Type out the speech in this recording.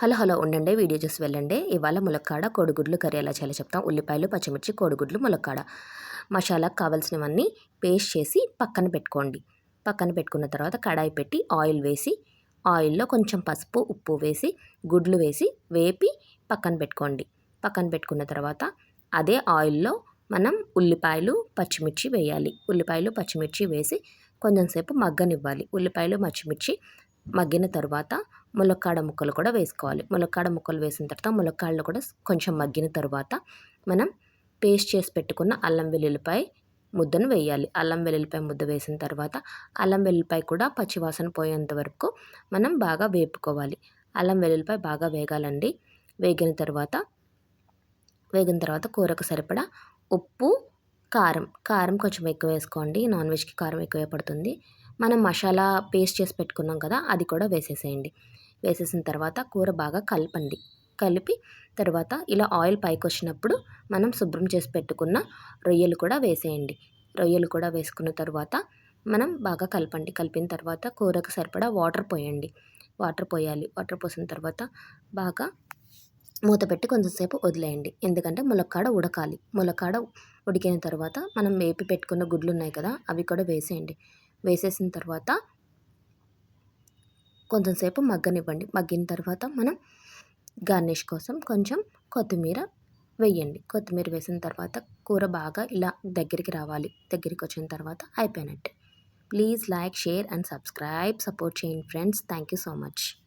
Hello hello ఉండండి video చూసి వెళ్ళండి. ఇవాళ ములక్కాడ కోడిగుడ్లు కర్రీ ఎలా చేయాలో చెప్తాం. ఉల్లిపాయలు పచ్చిమిర్చి కోడిగుడ్లు ములక్కాడ. మసాలాకు కావాల్సినవన్నీ పేస్ట్ చేసి పక్కన పెట్టుకోండి. పక్కన పెట్టుకున్న తర్వాత కడాయి పెట్టి ఆయిల్ వేసి ఆయిల్లో కొంచెం పసుపు ఉప్పు వేసి గుడ్లు వేసి వేపి పక్కన పెట్టుకోండి. పక్కన పెట్టుకున్న తర్వాత అదే ఆయిల్లో మనం ఉల్లిపాయలు పచ్చిమిర్చి వేయాలి. ఉల్లిపాయలు పచ్చిమిర్చి వేసి కొంచెంసేపు మగ్గనివ్వాలి. ఉల్లిపాయలు పచ్చిమిర్చి మగ్గిన తర్వాత ములక్కాడ ముక్కలు కూడా వేసుకోవాలి. ములక్కాడ ముక్కలు వేసిన తర్వాత ములక్కాడలు కూడా కొంచెం మగ్గిన తర్వాత మనం పేస్ట్ చేసి పెట్టుకున్న అల్లం వెల్లుల్లిపాయ ముద్దను వేయాలి. అల్లం వెల్లుల్లిపాయ ముద్ద వేసిన తర్వాత అల్లం వెల్లుల్లిపాయ కూడా పచ్చివాసన పోయేంత వరకు మనం బాగా వేపుకోవాలి. అల్లం వెల్లుల్లిపాయ బాగా వేగాలండి. వేగిన తర్వాత వేగిన తర్వాత కూరకు సరిపడా ఉప్పు కారం. కారం కొంచెం ఎక్కువ వేసుకోండి. నాన్ వెజ్కి కారం ఎక్కువ పడుతుంది. మనం మసాలా పేస్ట్ చేసి పెట్టుకున్నాం కదా అది కూడా వేసేసేయండి. వేసేసిన తర్వాత కూర బాగా కలపండి. కలిపి తర్వాత ఇలా ఆయిల్ పైకి వచ్చినప్పుడు మనం శుభ్రం చేసి పెట్టుకున్న రొయ్యలు కూడా వేసేయండి. రొయ్యలు కూడా వేసుకున్న తర్వాత మనం బాగా కలపండి. కలిపిన తర్వాత కూరకు సరిపడా వాటర్ పోయండి. వాటర్ పోయాలి. వాటర్ పోసిన తర్వాత బాగా మూత పెట్టి కొంచెంసేపు వదిలేయండి. ఎందుకంటే ములక్కాడ ఉడకాలి. ములక్కాడ ఉడికిన తర్వాత మనం వేపి పెట్టుకున్న గుడ్లు ఉన్నాయి కదా అవి కూడా వేసేయండి. వేసేసిన తర్వాత కొంచెంసేపు మగ్గనివ్వండి. మగ్గిన తర్వాత మనం గార్నిష్ కోసం కొంచెం కొత్తిమీర వేయండి. కొత్తిమీర వేసిన తర్వాత కూర బాగా ఇలా దగ్గరికి రావాలి. దగ్గరికి వచ్చిన తర్వాత అయిపోయినట్టే. Please like share and subscribe support చేయండి friends. Thank you so much.